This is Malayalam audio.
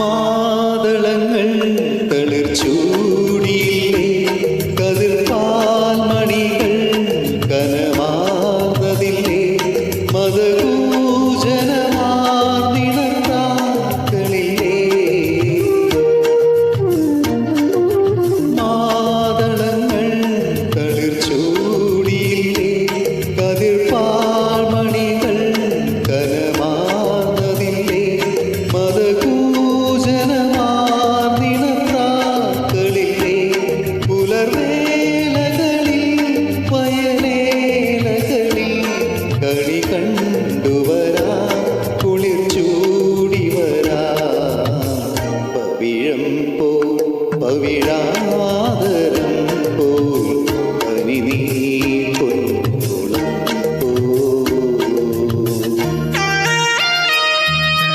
മാതളങ്ങൾ തളിർച്ചൂടി പുലർവേലകളിൽ കണ്ടുവരാ കുളിർ പവിഴം പോ പവിഴ.